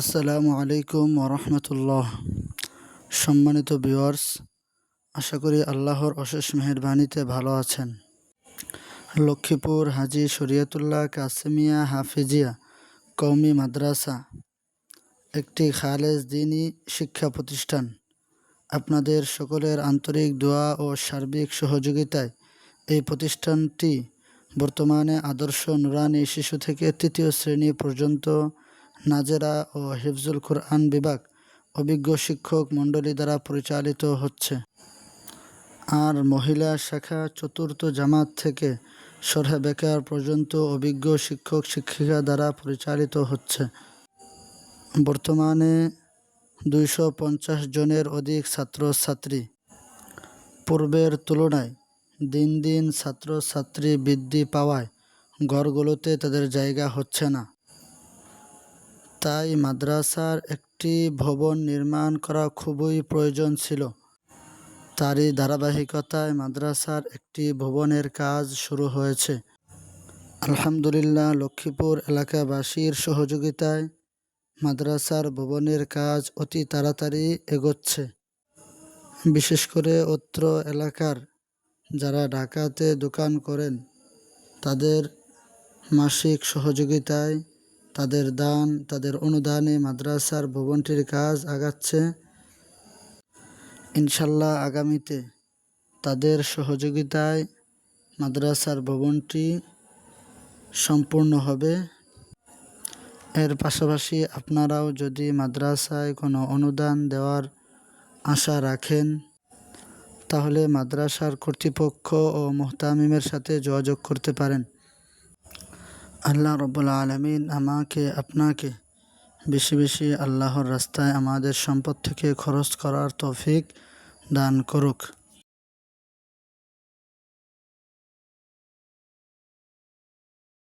আসসালামু আলাইকুম ওরহমতুল্লাহ। সম্মানিত ভিউয়ার্স, আশা করি আল্লাহর অশেষ মেহেরবানিতে ভালো আছেন। লক্ষ্মীপুর, হাজি শরিয়তুল্লাহ, কাসেমিয়া, হাফিজিয়া, কওমি মাদ্রাসা একটি খালেজ দিনী শিক্ষা প্রতিষ্ঠান। আপনাদের সকলের আন্তরিক দোয়া ও সার্বিক সহযোগিতায় এই প্রতিষ্ঠানটি বর্তমানে আদর্শ নুরানি শিশু থেকে তৃতীয় শ্রেণি পর্যন্ত নাজেরা ও হিফজুল কোরআন বিভাগ অভিজ্ঞ শিক্ষক মণ্ডলী দ্বারা পরিচালিত হচ্ছে। আর মহিলা শাখা চতুর্থ জামাত থেকে সরহে বেকার পর্যন্ত অভিজ্ঞ শিক্ষক শিক্ষিকা দ্বারা পরিচালিত হচ্ছে। বর্তমানে দুইশো পঞ্চাশ জনের অধিক ছাত্রছাত্রী। পূর্বের তুলনায় দিন দিন ছাত্রছাত্রী বৃদ্ধি পাওয়ায় ঘরগুলোতে তাদের জায়গা হচ্ছে না। তাই মাদ্রাসার একটি ভবন নির্মাণ করা খুবই প্রয়োজন ছিল। তারই ধারাবাহিকতায় মাদ্রাসার একটি ভবনের কাজ শুরু হয়েছে। আলহামদুলিল্লাহ, লক্ষ্মীপুর এলাকাবাসীর সহযোগিতায় মাদ্রাসার ভবনের কাজ অতি তাড়াতাড়ি এগোচ্ছে। বিশেষ করে অত্র এলাকার যারা ঢাকাতে দোকান করেন, তাদের মাসিক সহযোগিতায় তাদের দান, তাদের অনুদানে মাদ্রাসার ভবনটির কাজ আগাচ্ছে। ইনশাল্লাহ আগামীতে তাদের সহযোগিতায় মাদ্রাসার ভবনটি সম্পূর্ণ হবে। এর পাশাপাশি আপনারাও যদি মাদ্রাসায় কোনো অনুদান দেওয়ার আশা রাখেন, তাহলে মাদ্রাসার কর্তৃপক্ষ ও মোহতামিমের সাথে যোগাযোগ করতে পারেন। আল্লাহ রব্বুল আলমিন আমাকে, আপনাকে বেশি বেশি আল্লাহর রাস্তায় আমাদের সম্পদ থেকে খরচ করার তৌফিক দান করুক।